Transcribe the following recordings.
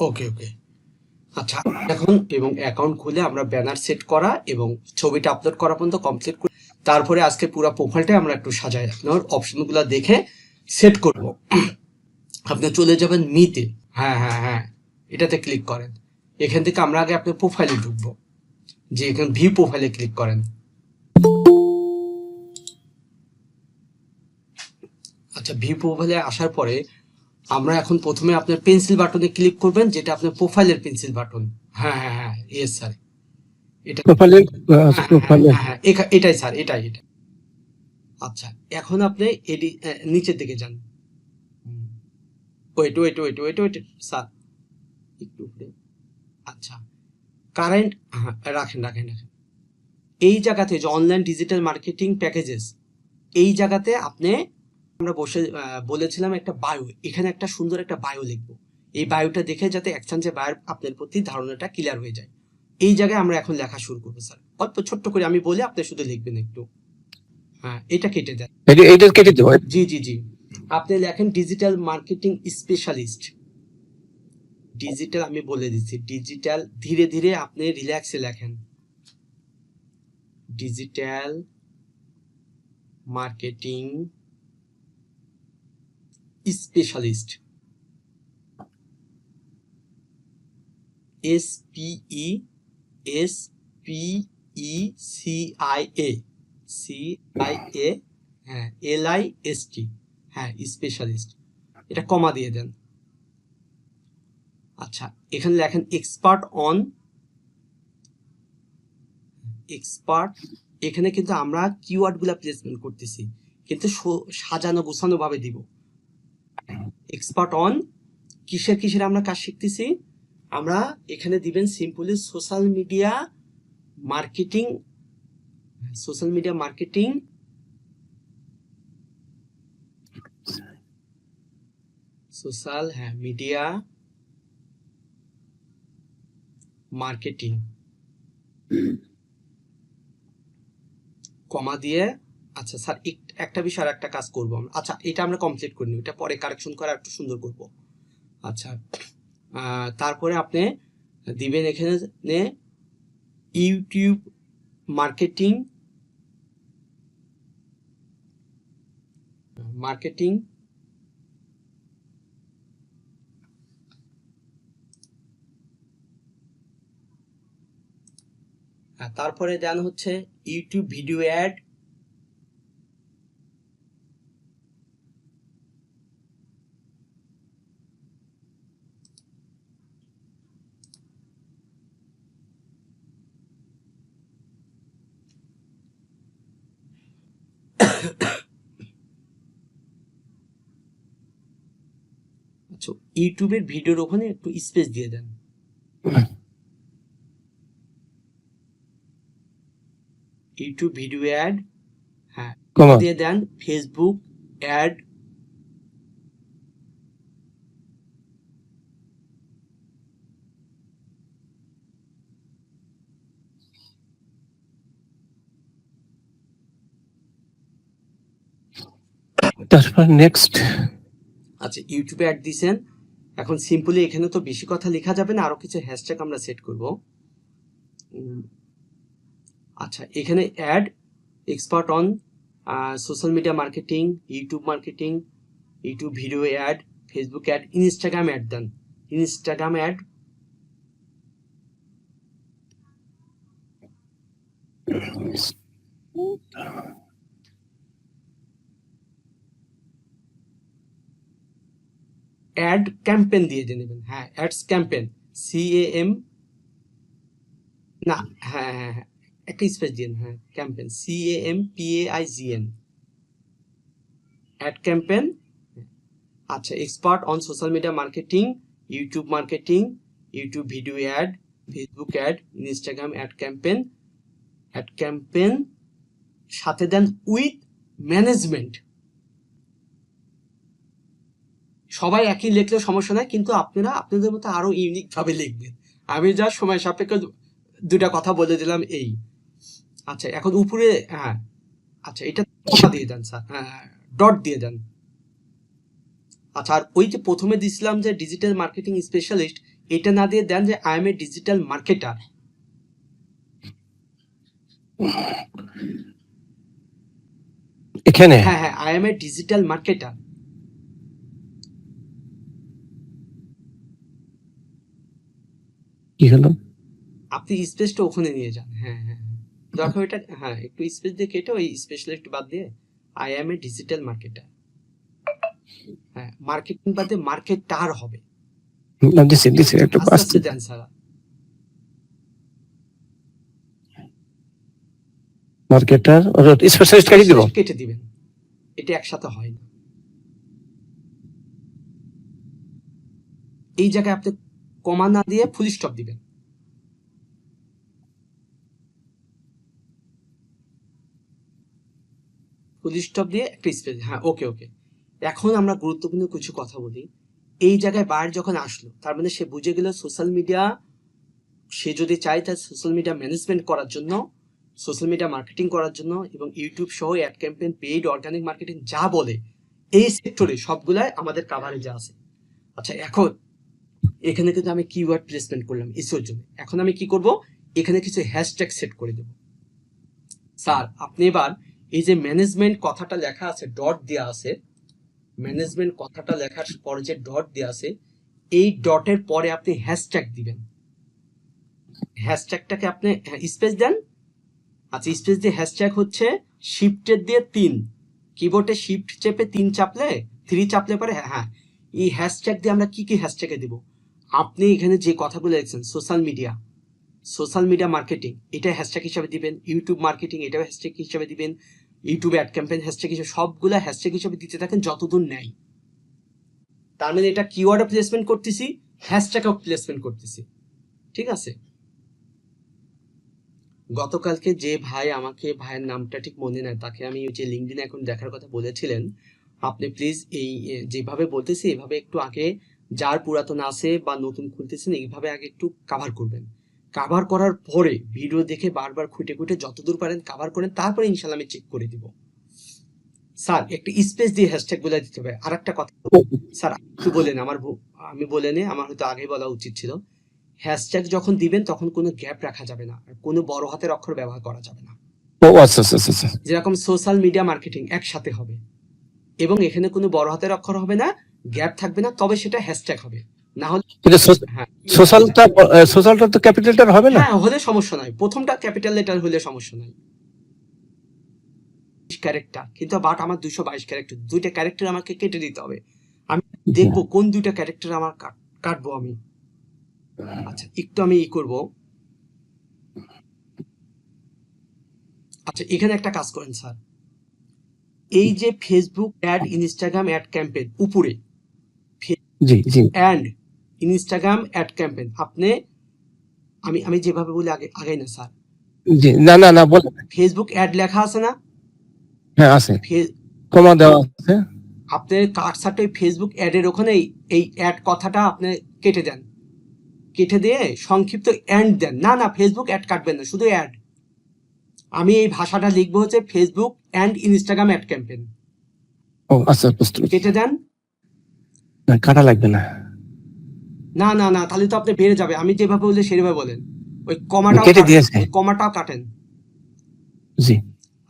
ওকে ওকে আচ্ছা এখন এবং অ্যাকাউন্ট খুলে আমরা ব্যানার সেট করা এবং ছবিটা আপলোড করা পর্যন্ত কমপ্লিট করি তারপরে আজকে পুরো প্রোফাইলটা আমরা একটু সাজাই। আপনার অপশনগুলো দেখে সেট করব। আপনি চলে যাবেন মিতে হ্যাঁ হ্যাঁ হ্যাঁ এটাতে ক্লিক করেন। এখান থেকে আমরা আগে আপনার প্রোফাইলে ঢুকবো। যে এখানে ভিউ প্রোফাইলে ক্লিক করেন। আচ্ছা ভিউ প্রোফাইলে আসার পরে আমরা এখন প্রথমে আপনার পেন্সিল বাটনে ক্লিক করবেন যেটা আপনার প্রোফাইলের পেন্সিল বাটন হ্যাঁ হ্যাঁ হ্যাঁ ইয়েস স্যার এটা প্রোফাইলে হ্যাঁ, হ্যাঁ, হ্যাঁ, এটাই স্যার এটাই এটা আচ্ছা এখন আপনি এডি নিচের দিকে যান। Wait wait wait wait wait sir একটু উপরে। আচ্ছা কারেন্ট হ্যাঁ রাখেন রাখেন রাখেন। এই জায়গাতে যে অনলাইন ডিজিটাল মার্কেটিং প্যাকেজেস এই জায়গাতে আপনি আমরা বসে বলেছিলাম একটা বায়ু এখানে একটা সুন্দর একটা বায়ু লিখব। এই বায়ুটা দেখে যাতে এক্সচেঞ্জে বায়োর আপনার প্রতি ধারণাটা ক্লিয়ার হয়ে যায়। এই জায়গায় আমরা এখন লেখা শুরু করব স্যার। অল্প ছোট্ট করে আমি বলে আপনি শুধু লিখবেন একটু। হ্যাঁ এটা কেটে দেন। এটা এটা কেটে দেবো জি জি জি। আপনি লেখেন ডিজিটাল মার্কেটিং স্পেশালিস্ট ডিজিটাল আমি বলে দিচ্ছি ডিজিটাল ধীরে ধীরে আপনি রিল্যাক্সে লেখেন। Digital marketing specialist S P E S P E C I A C I A হ্যাঁ এল আই এস টি হ্যাঁ স্পেশালিস্ট এটা কমা দিয়ে দেন। আচ্ছা এখানে লেখেন এক্সপার্ট অন এক্সপার্ট এখানে কিন্তু আমরা কিওয়ার্ডগুলা প্লেসমেন্ট করতেছি, কিন্তু সাজানো গোছানো ভাবে দিব। এক্সপার্ট অন কিসের কিসের আমরা কাজ শিখতেছি আমরা এখানে দিবেন simply social media marketing social media marketing social হ্যাঁ মিডিয়া মার্কেটিং কমা দিয়ে আচ্ছা স্যার একটা বিষয় আর একটা কাজ করব আমরা। আচ্ছা এটা আমরা কমপ্লিট করিনি এটা পরে কারেকশন করে একটু সুন্দর করব। আচ্ছা তারপরে আপনি দিবেন এখানে ইউটিউব মার্কেটিং মার্কেটিং তারপরে দেন হচ্ছে ইউটিউব ভিডিও অ্যাড আচ্ছা ইউটিউবের ভিডিওর ওখানে একটু স্পেস দিয়ে দেন। ইউটিউব ভিডিও অ্যাড হ্যাঁ দিয়ে দেন ফেসবুক অ্যাড তারপর নেক্সট আচ্ছা ইউটিউবে অ্যাড দিয়েছেন এখন সিম্পলি এখানে তো বেশি কথা লেখা যাবে না আরও কিছু হ্যাশট্যাগ আমরা সেট করব। আচ্ছা এখানে ad expert on social media marketing YouTube marketing YouTube video ad Facebook ad Instagram ad then Instagram ad ad campaign দিয়ে দিয়ে নেবেন। হ্যাঁ ads campaign C A M না হ্যাঁ হ্যাঁ হ্যাঁ একটা স্পেস দিন হ্যাঁ campaign C A M P A I G N ad campaign আচ্ছা expert on social media marketing YouTube marketing YouTube video ad Facebook ad Instagram ad campaign ad campaign সাথে দেন উইথ ম্যানেজমেন্ট সবাই একই লিখলেও সমস্যা নাই কিন্তু আপনারা আপনাদের মতো আরও ইউনিক ভাবে লিখবেন। আমি যা সময় সাপেক্ষ দুটা কথা বলে দিলাম এই। আচ্ছা এখন উপরে হ্যাঁ। আচ্ছা এটা কথা দিয়ে দেন স্যার। হ্যাঁ ডট দিয়ে দেন। আচ্ছা আর ওই যে প্রথমে দিছিলাম যে ডিজিটাল মার্কেটিং স্পেশালিস্ট এটা না দিয়ে দেন যে I am a digital marketer এখানে? হ্যাঁ হ্যাঁ I am a digital marketer কি হলো? আপনি স্পেসটা ওখানে নিয়ে যান হ্যাঁ হ্যাঁ হ্যাঁ। দরকার ওইটা হ্যাঁ একটু স্পেস দিয়ে কেটে ওই স্পেশাল একটু বাদ দিয়ে I am a digital marketer হ্যাঁ মার্কেটিং বাদে মার্কেটার হবে। না দিছি দিছি একটু আস্তে দেন স্যার। মার্কেটার স্পেশালিস্ট কাটি দিব? কেটে দিবেন। এটা একসাথে হয় না। এই জায়গায় আপনি কমা না দিয়ে ফুল স্টপ দিবেন। ফুল স্টপ দিয়ে একটা স্পেস হ্যাঁ ওকে ওকে এখন আমরা গুরুত্বপূর্ণ কিছু কথা বলি। এই জায়গায় বাইরে যখন আসলো, তার মানে সে বুঝে গেল সোশ্যাল মিডিয়া সে যদি চায় তার সোশ্যাল মিডিয়া ম্যানেজমেন্ট করার জন্য সোশ্যাল মিডিয়া মার্কেটিং করার জন্য এবং ইউটিউব সহ ad campaign paid organic marketing যা বলে, এই সেক্টরে সবগুলাই আমাদের কাভারেজে আছে। আচ্ছা এখন এখানে কিন্তু আমি কিওয়ার্ড প্লেসমেন্ট করলাম এসিওর জন্য এখন আমি কি করব? এখানে কিছু হ্যাশট্যাগ সেট করে দেব। স্যার, আপনি এবার এই যে ম্যানেজমেন্ট কথাটা লেখা আছে ডট দেওয়া আছে ম্যানেজমেন্ট কথাটা লেখার পরে যে ডট দেওয়া আছে, এই ডটের পরে আপনি হ্যাশট্যাগ দিবেন। হ্যাশট্যাগটাকে আপনি স্পেস দেন। আচ্ছা স্পেস দিয়ে হ্যাশট্যাগ হচ্ছে শিফটের দিয়ে তিন। কিবোর্ডে শিফট চেপে তিন চাপলে থ্রি চাপলে পরে হ্যাঁ হ্যাঁ এই হ্যাশট্যাগ দিয়ে আমরা কি কি হ্যাশট্যাগে দেব? আপনি এখানে যে কথাগুলো লিখছেন social media social media marketing এটা হ্যাশট্যাগ হিসাবে দিবেন ইউটিউব মার্কেটিং এটাও হ্যাশট্যাগ হিসাবে দিবেন ইউটিউব অ্যাড ক্যাম্পেইন হ্যাশট্যাগ হিসেবে, সবগুলো হ্যাশট্যাগ হিসেবে দিতে থাকেন যতদূর নেয় তার মানে এটা কিওয়ার্ডও প্লেসমেন্ট করতেছি হ্যাশট্যাগও প্লেসমেন্ট করতেছি। ঠিক আছে? গতকালকে যে ভাই আমাকে ভাইয়ের নামটা ঠিক মনে নেয় তাকে আমি যে লিঙ্কডিন এখন দেখার কথা বলেছিলেন, আপনি প্লিজ এই যেভাবে বলতেছি, এভাবে একটু আগে যার পুরাতন আছে বা নতুন খুলতেছেন এইভাবে আগে একটু কাভার করবেন। কাভার করার পরে ভিডিও দেখে বারবার খুঁটে খুঁটে যতদূর পারেন কাভার করেন তারপরে ইনশাল্লাহ আমি চেক করে দিব। স্যার একটু স্পেস দিয়ে হ্যাশট্যাগগুলো দিতে হবে। আর একটা কথা স্যার একটু বলেন আমার আমি বলে নে আমার হয়তো আগে বলা উচিত ছিল। হ্যাশট্যাগ যখন দিবেন তখন কোনো গ্যাপ রাখা যাবে না। আর কোনো বড় হাতের অক্ষর ব্যবহার করা যাবে না। আচ্ছা আচ্ছা, আচ্ছা যেরকম সোশ্যাল মিডিয়া মার্কেটিং একসাথে হবে। এবং এখানে কোনো বড় হাতের অক্ষর হবে না গ্যাপ থাকবে না তবে সেটা হ্যাশট্যাগ হবে। না হলে হ্যাঁ সোশ্যালটা সোশ্যালটা তো ক্যাপিটালটার হবে না? হ্যাঁ হলে সমস্যা নাই। প্রথমটা ক্যাপিটাল লেটার হলে সমস্যা নাই। ক্যারেক্টার কিন্তু বাট আমার দুইশো বাইশ ক্যারেক্টার দুইটা ক্যারেক্টার আমাকে কেটে দিতে হবে। আমি দেখব কোন দুইটা ক্যারেক্টার আমার কাট- কাটবো আমি। আচ্ছা একটু আমি ই করব। আচ্ছা এখানে একটা কাজ করেন স্যার। এই যে Facebook ad Instagram ad campaign উপরে জি জি। অ্যান্ড ইনস্টাগ্রাম অ্যাড ক্যাম্পেইন আপনি আমি আমি যেভাবে বলি আগে আগে না স্যার। জি না না না বল ফেসবুক অ্যাড লেখা আছে না? হ্যাঁ আছে। কমা দেওয়া আছে। আপনার কার্সারটা ওই ফেসবুক অ্যাডের ওখানে এই- অ্যাড কথাটা আপনি কেটে দেন। কেটে দিয়ে সংক্ষিপ্ত অ্যান্ড দেন। না না ফেসবুক অ্যাড কাটবেন না শুধু অ্যাড আমি এই ভাষাটা লিখব হচ্ছে Facebook and Instagram ad campaign ও আচ্ছা কেটে দেন। না কাটা লাগবে না। না না না তাহলে তো আপনি বেড়ে যাবে। আমি যেভাবে বলি সেভাবে বলেন। ওই কমাটাও কেটে দিয়েছে। কমাটাও কাটেন। জি।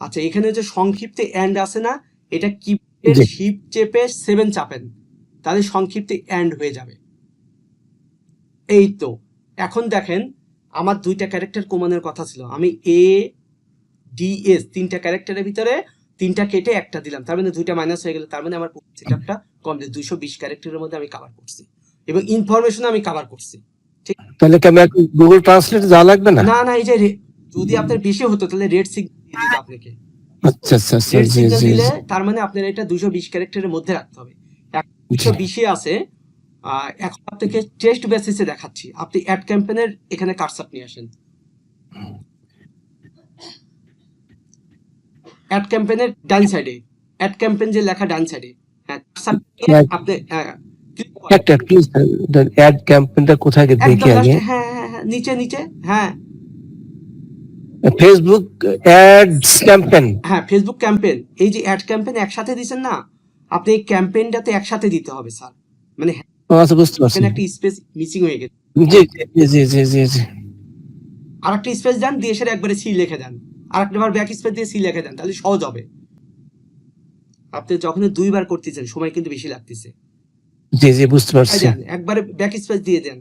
আচ্ছা এখানে যে সংক্ষিপ্ত অ্যান্ড আছে না এটা কি। শিপ চেপে সেভেন চাপেন। তাহলে সংক্ষিপ্ত অ্যান্ড হয়ে যাবে। এই তো। এখন দেখেন আমার দুইটা ক্যারেক্টার কমানোর কথা ছিল। আমি এ ডি এস তিনটা ক্যারেক্টারের ভিতরে তিনটা কেটে একটা দিলাম। তার মানে দুইটা মাইনাস হয়ে গেল তার মানে আমার সেটআপটা কমপ্লিট দুইশো বিশ ক্যারেক্টারের মধ্যে আমি কভার করছি। এবং ইনফরমেশন আমি কভার করছি। তাহলে কি আমি গুগল ট্রান্সলেট যাওয়া লাগবে না? না না এই যে যদি আপনার বেশি হতো তাহলে রেড সিগন্যাল আপনাকে। আচ্ছা আচ্ছা আচ্ছা রেড জি সিগন্যাল দিলে তার মানে আপনার এটা দুশো বিশ ক্যারেক্টারের মধ্যে রাখতে হবে। জি দুশো বিশে আছে এখন আপনাকে টেস্ট বেসিসে দেখাচ্ছি। আপনি অ্যাড ক্যাম্পেনের এখানে কারসাপ নিয়ে আসেন। অ্যাড ক্যাম্পেনের ডান সাইডে অ্যাড ক্যাম্পেন যে লেখা ডান সাইডে হ্যাঁ. আপনি। একটা প্লিজ অ্যাড কোথায় দেখি আগে হ্যাঁ হ্যাঁ হ্যাঁ নিচে নিচে হ্যাঁ। ফেসবুক অ্যাডস ক্যাম্পেইন হ্যাঁ ফেসবুক ক্যাম্পেন এই যে অ্যাড ক্যাম্পেন একসাথে দিচ্ছেন না আপনি এই ক্যাম্পেইনটাতে একসাথে দিতে হবে স্যার মানে আচ্ছা বুঝতে পারছি। একটা স্পেস মিসিং হয়ে গেছে। জি জি জি জি জি জি। আর একটা স্পেস দেন দিয়ে সেটা একবারে সি লিখে দেন। আর একটা বার ব্যাক স্পেস দিয়ে সি লিখে দেন তাহলে সহজ হবে। আপনি যখন দুইবার করতেছেন সময় কিন্তু বেশি লাগতেছে। জি জি বুঝতে পারছি। একবারে ব্যাক স্পেস দিয়ে দেন।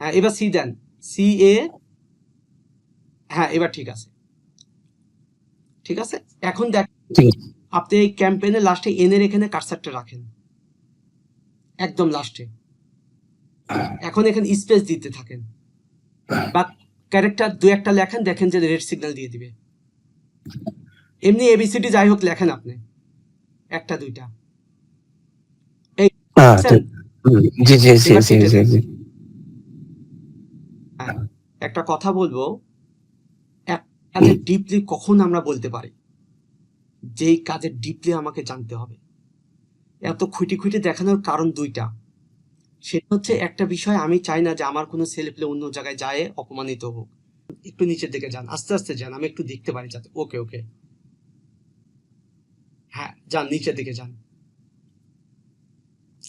হ্যাঁ এবার সি দেন। সি এ হ্যাঁ এবার ঠিক আছে। ঠিক আছে? এখন দেখ আপনি এই ক্যাম্পেইনের লাস্টে এনের এখানে কারসারটা রাখেন। একদম লাস্টে এখন এখানে স্পেস দিতে থাকেন। বা ক্যারেক্টার দু একটা লেখেন দেখেন যে রেড সিগন্যাল দিয়ে দিবে। এমনি এবিসিডি যাই হোক লেখেন আপনি। একটা দুইটা। আচ্ছা। হুম, জি জি জি জি জি হ্যাঁ, একটা কথা বলব। কাজে ডিপলি কখন আমরা বলতে পারি? যেই কাজের ডিপলি আমাকে জানতে হবে। এত খুঁটি খুঁটি দেখানোর কারণ দুইটা। সেটা হচ্ছে একটা বিষয়, আমি চাই না যে আমার কোনো ছেলে পেলে অন্য জায়গায় যায়, অপমানিত হোক। একটু নিচের দিকে যান, আস্তে আস্তে যান, আমি একটু দেখতে পারি যাতে ওকে ওকে হ্যাঁ যান, নিচের দিকে যান।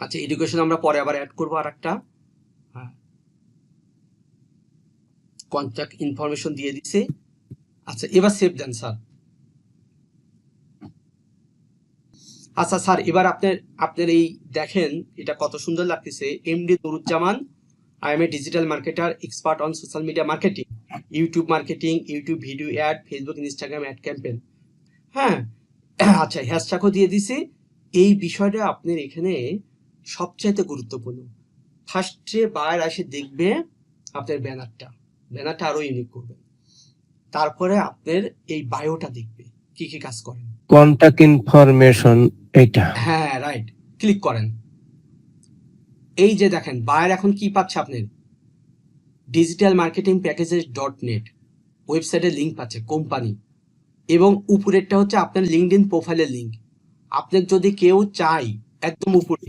আচ্ছা এডুকেশন আমরা পরে আবার অ্যাড করব আর একটা হ্যাঁ। কন্ট্যাক্ট ইনফরমেশন দিয়ে দিছে। আচ্ছা এবার সেভ দেন স্যার আচ্ছা স্যার, এবার আপনার আপনার এই দেখেন এটা কত সুন্দর লাগতেছে। MD Doruzzaman I am a digital marketer expert on social media marketing YouTube marketing YouTube video ad Facebook Instagram ad campaign হ্যাঁ আচ্ছা হ্যাশট্যাগও দিয়ে দিছি। এই বিষয়টা আপনার এখানে সবচাইতে গুরুত্বপূর্ণ। ফার্স্টে বায়ার এসে দেখবে আপনার ব্যানারটা। ব্যানারটা আরও ইউনিক করবেন তারপরে আপনার এই বায়োটা দেখবে। কি কি কাজ করেন? কন্টাক্ট ইনফরমেশন এইটা হ্যাঁ রাইট ক্লিক করেন। এই যে দেখেন বায়ার এখন কি পাচ্ছে আপনার? Digital marketing packages dot net ওয়েবসাইটের লিঙ্ক পাচ্ছে কোম্পানি এবং উপরেরটা হচ্ছে আপনার লিঙ্কড ইন প্রোফাইলের লিঙ্ক আপনার যদি কেউ চাই একদম উপরে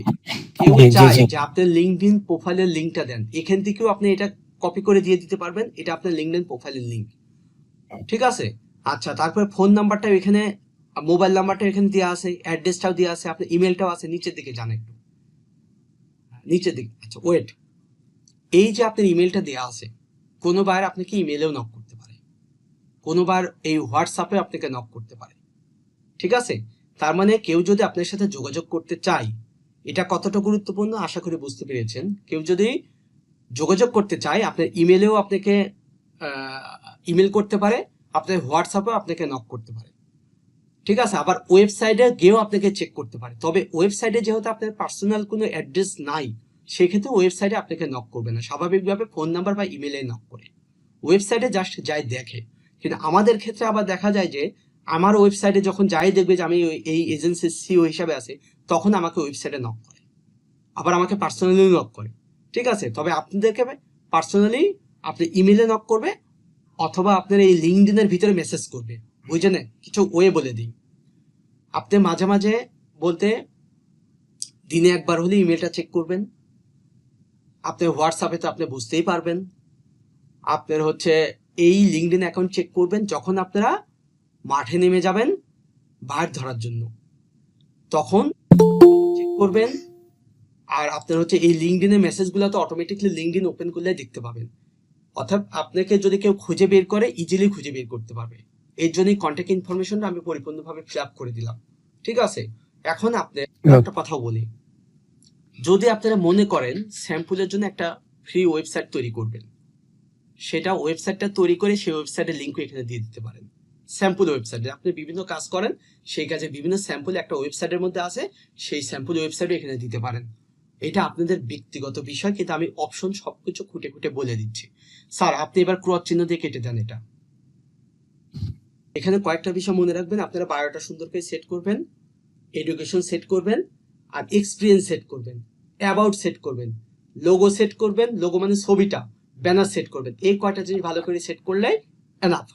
কেউ চাই যে আপনার লিঙ্কড ইন প্রোফাইলের লিঙ্কটা দেন এখান থেকেও আপনি এটা কপি করে দিয়ে দিতে পারবেন এটা আপনার লিঙ্কড ইন প্রোফাইলের লিঙ্ক ঠিক আছে? আচ্ছা তারপরে ফোন নাম্বারটা এখানে, মোবাইল নাম্বারটা এখানে দেওয়া আছে, অ্যাড্রেসটাও দেওয়া আছে আপনার ইমেলটাও আছে, নিচের দিকে যান একটু। নিচের দিকে আচ্ছা ওয়েট এই যে আপনার ইমেলটা দেওয়া আছে, কোনো বার আপনাকে ইমেলেও নক করতে পারে কোনো বার এই হোয়াটসঅ্যাপে আপনাকে নক করতে পারে। ঠিক আছে? তার মানে কেউ যদি আপনার সাথে যোগাযোগ করতে চায়, এটা কতটা গুরুত্বপূর্ণ? আশা করি বুঝতে পেরেছেন। কেউ যদি যোগাযোগ করতে চায়, আপনার ইমেলেও আপনাকে ইমেল করতে পারে আপনার হোয়াটসঅ্যাপে আপনাকে নক করতে পারে। ঠিক আছে? আবার ওয়েবসাইটে গিয়েও আপনাকে চেক করতে পারে। তবে ওয়েবসাইটে যেহেতু আপনার পার্সোনাল কোনো অ্যাড্রেস নাই সেক্ষেত্রে ওয়েবসাইটে আপনাকে নক করবে না। স্বাভাবিকভাবে ফোন নাম্বার বা ইমেলে নক করে। ওয়েবসাইটে জাস্ট যাই দেখে। কিন্তু আমাদের ক্ষেত্রে আবার দেখা যায় যে, আমার ওয়েবসাইটে যখন যাই দেখবে যে আমি এই এজেন্সির সিও হিসাবে আছে, তখন আমাকে ওয়েবসাইটে নক করে। আবার আমাকে পার্সোনালি নক করে। ঠিক আছে? তবে আপনাদেরকে পার্সোনালি আপনি ইমেলে নক করবে অথবা আপনার এই লিঙ্কডিনের ভিতরে মেসেজ করবে। বুঝলেন কিছু ওয়ে বলে দিই। আপনি মাঝে মাঝে বলতে দিনে একবার হলে ইমেলটা চেক করবেন। আপনি হোয়াটসঅ্যাপে তো আপনি বুঝতেই পারবেন। আপনার হচ্ছে এই লিঙ্কডিন অ্যাকাউন্ট চেক করবেন যখন আপনারা মাঠে নেমে যাবেন বাইর ধরার জন্য। তখন চেক করবেন। আর আপনার হচ্ছে এই লিঙ্কডিনের মেসেজগুলো তো অটোমেটিকলি লিঙ্কডিন ওপেন করলে দেখতে পাবেন। অর্থাৎ আপনাকে যদি কেউ খুঁজে বের করে ইজিলি খুঁজে বের করতে পারবে। এর জন্যই কন্ট্যাক্ট ইনফরমেশনটা আমি পরিপূর্ণভাবে ফিল আপ করে দিলাম। ঠিক আছে? এখন আপনি একটা কথা বলি। যদি আপনারা মনে করেন স্যাম্পলের জন্য একটা ফ্রি ওয়েবসাইট তৈরি করবেন সেটা ওয়েবসাইটটা তৈরি করে সেই ওয়েবসাইটের লিঙ্ক এখানে দিয়ে দিতে পারেন। স্যাম্পল ওয়েবসাইটে আপনি বিভিন্ন কাজ করেন সেই কাজে বিভিন্ন স্যাম্পল একটা ওয়েবসাইটের মধ্যে আছে সেই স্যাম্পল ওয়েবসাইটও এখানে দিতে পারেন। এটা আপনাদের ব্যক্তিগত বিষয়, কিন্তু আমি অপশন সবকিছু খুঁটে খুঁটে বলে দিচ্ছি। স্যার, আপনি এবার ক্রস চিহ্ন দিয়ে কেটে দেন এটা। এখানে কয়েকটা বিষয় মনে রাখবেন, আপনারা বায়োটা সুন্দর করে সেট করবেন এডুকেশন সেট করবেন, আর এক্সপিরিয়েন্স সেট করবেন অ্যাবাউট সেট করবেন লোগো সেট করবেন লোগো মানে ছবিটা ব্যানার সেট করবেন। এই কয়টা জিনিস ভালো করে সেট করলে এনাফ